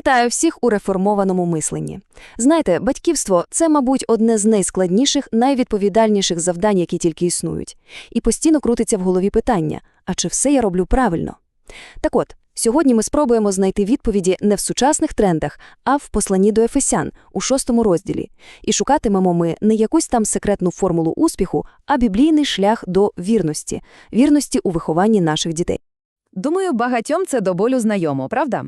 Вітаю всіх у реформованому мисленні. Знаєте, батьківство це, мабуть, одне з найскладніших, найвідповідальніших завдань, які тільки існують. І постійно крутиться в голові питання: а чи все я роблю правильно? Так от, сьогодні ми спробуємо знайти відповіді не в сучасних трендах, а в посланні до Ефесян у шостому розділі. І шукатимемо ми не якусь там секретну формулу успіху, а біблійний шлях до вірності, вірності у вихованні наших дітей. Думаю, багатьом це до болю знайомо, правда?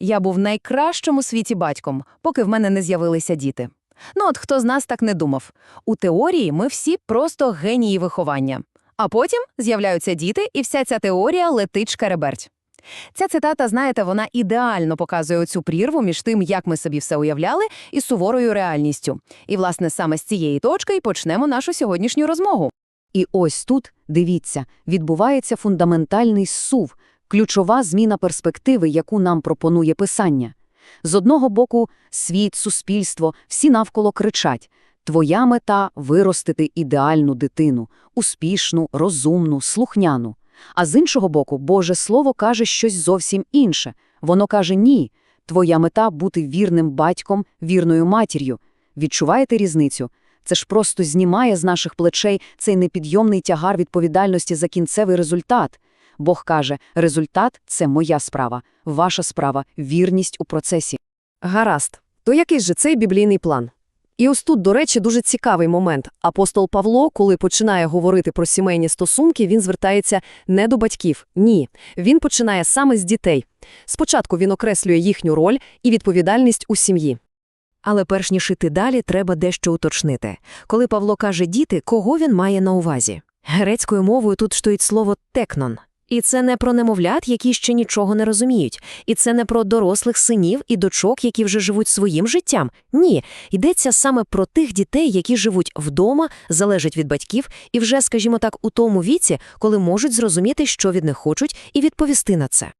Я був найкращому світі батьком, поки в мене не з'явилися діти. Ну от хто з нас так не думав. У теорії ми всі просто генії виховання. А потім з'являються діти, і вся ця теорія летить шкереберть. Ця цитата, знаєте, вона ідеально показує цю прірву між тим, як ми собі все уявляли, і суворою реальністю. І, власне, саме з цієї точки і почнемо нашу сьогоднішню розмову. І ось тут, дивіться, відбувається фундаментальний сув, ключова зміна перспективи, яку нам пропонує писання. З одного боку, світ, суспільство, всі навколо кричать «Твоя мета – виростити ідеальну дитину, успішну, розумну, слухняну». А з іншого боку, Боже Слово каже щось зовсім інше. Воно каже «Ні, твоя мета – бути вірним батьком, вірною матір'ю». Відчуваєте різницю? Це ж просто знімає з наших плечей цей непідйомний тягар відповідальності за кінцевий результат. Бог каже, результат – це моя справа, ваша справа – вірність у процесі. Гаразд. То який же цей біблійний план? І ось тут, до речі, дуже цікавий момент. Апостол Павло, коли починає говорити про сімейні стосунки, він звертається не до батьків. Ні. Він починає саме з дітей. Спочатку він окреслює їхню роль і відповідальність у сім'ї. Але перш ніж іти далі, треба дещо уточнити. Коли Павло каже «діти», кого він має на увазі? Грецькою мовою тут стоїть слово «текнон». І це не про немовлят, які ще нічого не розуміють. І це не про дорослих синів і дочок, які вже живуть своїм життям. Ні, йдеться саме про тих дітей, які живуть вдома, залежать від батьків, і вже, скажімо так, у тому віці, коли можуть зрозуміти, що від них хочуть, і відповісти на це.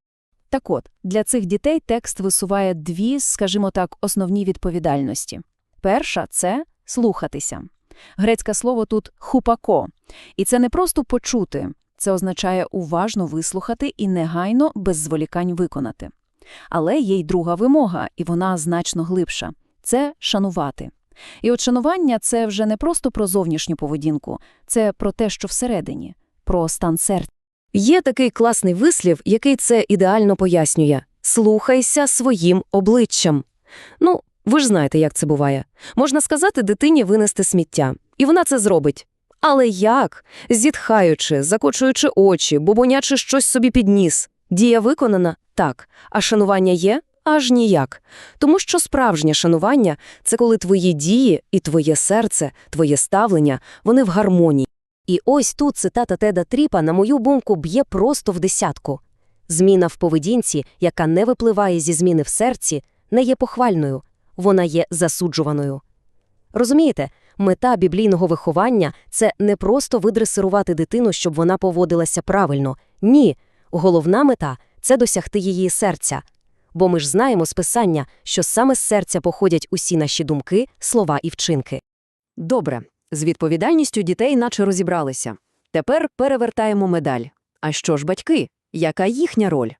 Так от, для цих дітей текст висуває дві, скажімо так, основні відповідальності. Перша – це слухатися. Грецьке слово тут «хупако». І це не просто почути, це означає уважно вислухати і негайно, без зволікань виконати. Але є й друга вимога, і вона значно глибша – це шанувати. І от шанування – це вже не просто про зовнішню поведінку, це про те, що всередині, про стан серця. Є такий класний вислів, який це ідеально пояснює – «слухайся своїм обличчям». Ну, ви ж знаєте, як це буває. Можна сказати дитині винести сміття, і вона це зробить. Але як? Зітхаючи, закочуючи очі, бубонячи щось собі під ніс. Дія виконана? Так. А шанування є? Аж ніяк. Тому що справжнє шанування – це коли твої дії і твоє серце, твоє ставлення, вони в гармонії. І ось тут цитата Теда Тріпа, на мою думку, б'є просто в десятку. Зміна в поведінці, яка не випливає зі зміни в серці, не є похвальною, вона є засуджуваною. Розумієте, мета біблійного виховання – це не просто видресирувати дитину, щоб вона поводилася правильно. Ні, головна мета – це досягти її серця. Бо ми ж знаємо з писання, що саме з серця походять усі наші думки, слова і вчинки. Добре, з відповідальністю дітей наче розібралися. Тепер перевертаємо медаль. А що ж батьки? Яка їхня роль?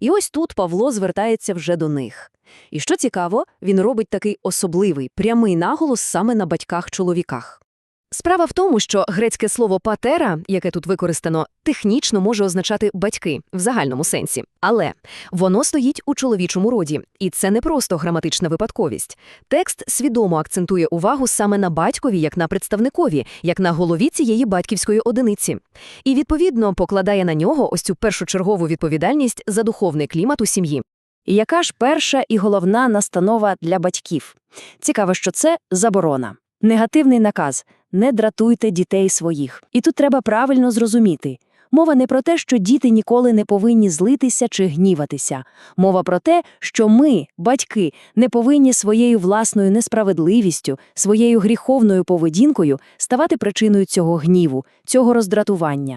І ось тут Павло звертається вже до них. І що цікаво, він робить такий особливий, прямий наголос саме на батьках-чоловіках. Справа в тому, що грецьке слово «патера», яке тут використано, технічно може означати «батьки» в загальному сенсі. Але воно стоїть у чоловічому роді, і це не просто граматична випадковість. Текст свідомо акцентує увагу саме на батькові, як на представникові, як на голові цієї батьківської одиниці. І, відповідно, покладає на нього ось цю першочергову відповідальність за духовний клімат у сім'ї. Яка ж перша і головна настанова для батьків? Цікаво, що це заборона. Негативний наказ – не дратуйте дітей своїх. І тут треба правильно зрозуміти. Мова не про те, що діти ніколи не повинні злитися чи гніватися. Мова про те, що ми, батьки, не повинні своєю власною несправедливістю, своєю гріховною поведінкою ставати причиною цього гніву, цього роздратування.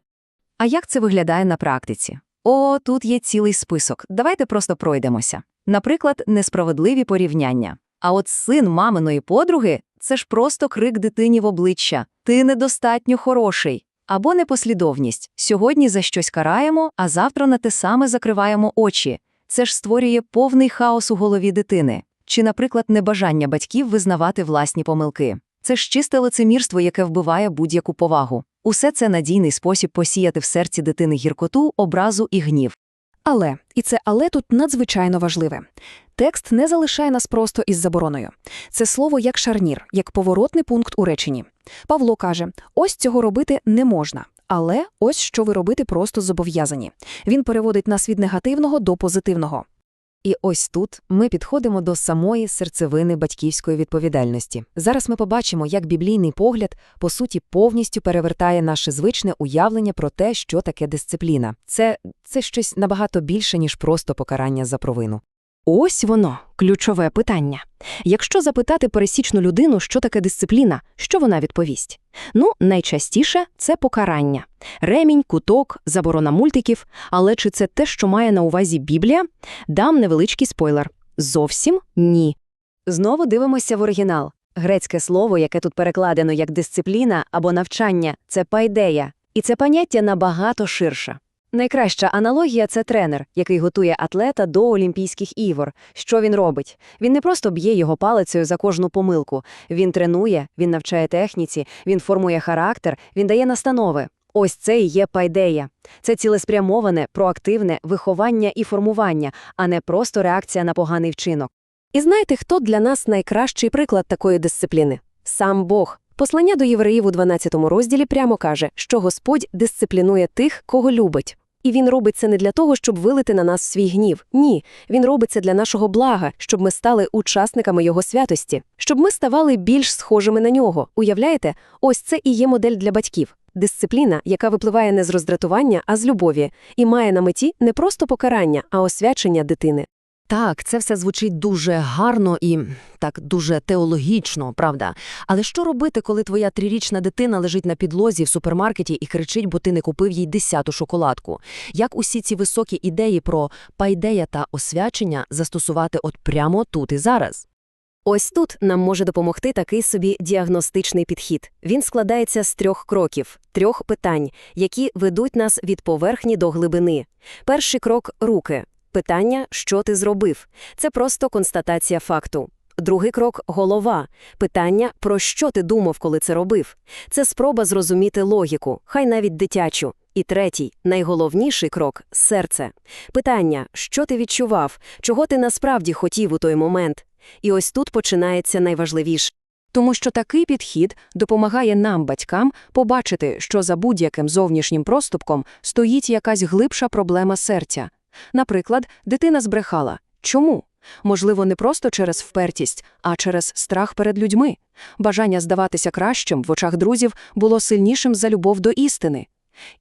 А як це виглядає на практиці? О, тут є цілий список. Давайте просто пройдемося. Наприклад, несправедливі порівняння. А от син маминої подруги – це ж просто крик дитині в обличчя. Ти недостатньо хороший. Або непослідовність. Сьогодні за щось караємо, а завтра на те саме закриваємо очі. Це ж створює повний хаос у голові дитини. Чи, наприклад, небажання батьків визнавати власні помилки. Це ж чисте лицемірство, яке вбиває будь-яку повагу. Усе це надійний спосіб посіяти в серці дитини гіркоту, образу і гнів. Але, і це але тут надзвичайно важливе. Текст не залишає нас просто із забороною. Це слово як шарнір, як поворотний пункт у реченні. Павло каже: ось цього робити не можна. Але ось що ви робити просто зобов'язані. Він переводить нас від негативного до позитивного. І ось тут ми підходимо до самої серцевини батьківської відповідальності. Зараз ми побачимо, як біблійний погляд, по суті, повністю перевертає наше звичне уявлення про те, що таке дисципліна. Це, це щось набагато більше, ніж просто покарання за провину. Ось воно, ключове питання. Якщо запитати пересічну людину, що таке дисципліна, що вона відповість? Ну, найчастіше це покарання. Ремінь, куток, заборона мультиків. Але чи це те, що має на увазі Біблія? Дам невеличкий спойлер. Зовсім ні. Знову дивимося в оригінал. Грецьке слово, яке тут перекладено як дисципліна або навчання, це пайдея. І це поняття набагато ширше. Найкраща аналогія це тренер, який готує атлета до Олімпійських ігор. Що він робить? Він не просто б'є його палицею за кожну помилку. Він тренує, він навчає техніці, він формує характер, він дає настанови. Ось це і є пайдея. Це цілеспрямоване, проактивне виховання і формування, а не просто реакція на поганий вчинок. І знаєте, хто для нас найкращий приклад такої дисципліни? Сам Бог. Послання до євреїв у 12 розділі прямо каже, що Господь дисциплінує тих, кого любить. І він робить це не для того, щоб вилити на нас свій гнів. Ні, він робить це для нашого блага, щоб ми стали учасниками його святості, щоб ми ставали більш схожими на нього. Уявляєте, ось це і є модель для батьків. Дисципліна, яка випливає не з роздратування, а з любові, і має на меті не просто покарання, а освячення дитини. Так, це все звучить дуже гарно і так дуже теологічно, правда. Але що робити, коли твоя трирічна дитина лежить на підлозі в супермаркеті і кричить, бо ти не купив їй десяту шоколадку? Як усі ці високі ідеї про пайдея та освячення застосувати от прямо тут і зараз? Ось тут нам може допомогти такий собі діагностичний підхід. Він складається з трьох кроків, трьох питань, які ведуть нас від поверхні до глибини. Перший крок руки. Питання, що ти зробив. Це просто констатація факту. Другий крок голова. Питання, про що ти думав, коли це робив. Це спроба зрозуміти логіку, хай навіть дитячу. І третій, найголовніший крок серце. Питання, що ти відчував, чого ти насправді хотів у той момент. І ось тут починається найважливіше. Тому що такий підхід допомагає нам, батькам, побачити, що за будь-яким зовнішнім проступком стоїть якась глибша проблема серця. Наприклад, дитина збрехала. Чому? Можливо, не просто через впертість, а через страх перед людьми. Бажання здаватися кращим в очах друзів було сильнішим за любов до істини.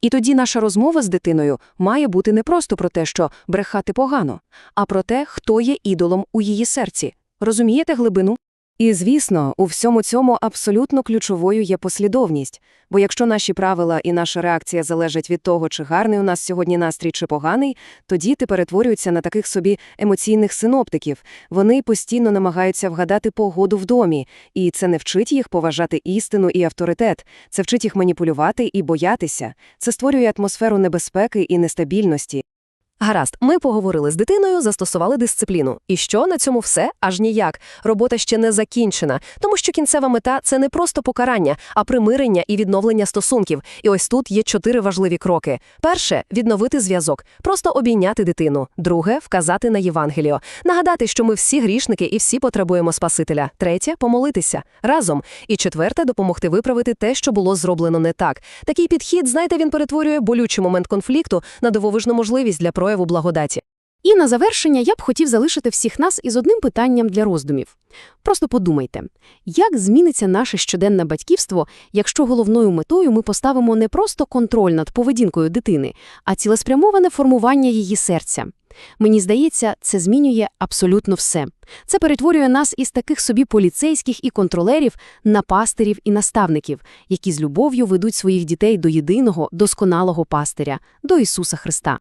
І тоді наша розмова з дитиною має бути не просто про те, що брехати погано, а про те, хто є ідолом у її серці. Розумієте глибину? І, звісно, у всьому цьому абсолютно ключовою є послідовність. Бо якщо наші правила і наша реакція залежать від того, чи гарний у нас сьогодні настрій, чи поганий, то діти перетворюються на таких собі емоційних синоптиків. Вони постійно намагаються вгадати погоду в домі, і це не вчить їх поважати істину і авторитет, це вчить їх маніпулювати і боятися. Це створює атмосферу небезпеки і нестабільності. Гаразд, ми поговорили з дитиною, застосували дисципліну. І що на цьому все? Аж ніяк. Робота ще не закінчена, тому що кінцева мета це не просто покарання, а примирення і відновлення стосунків. І ось тут є чотири важливі кроки: перше відновити зв'язок, просто обійняти дитину. Друге вказати на Євангеліо, нагадати, що ми всі грішники і всі потребуємо Спасителя. Третє помолитися разом. І четверте допомогти виправити те, що було зроблено не так. Такий підхід, знаєте, він перетворює болючий момент конфлікту на дивовижну можливість для прояву благодаті. І на завершення я б хотів залишити всіх нас із одним питанням для роздумів. Просто подумайте, як зміниться наше щоденне батьківство, якщо головною метою ми поставимо не просто контроль над поведінкою дитини, а цілеспрямоване формування її серця. Мені здається, це змінює абсолютно все. Це перетворює нас із таких собі поліцейських і контролерів на пастирів і наставників, які з любов'ю ведуть своїх дітей до єдиного, досконалого пастиря, до Ісуса Христа.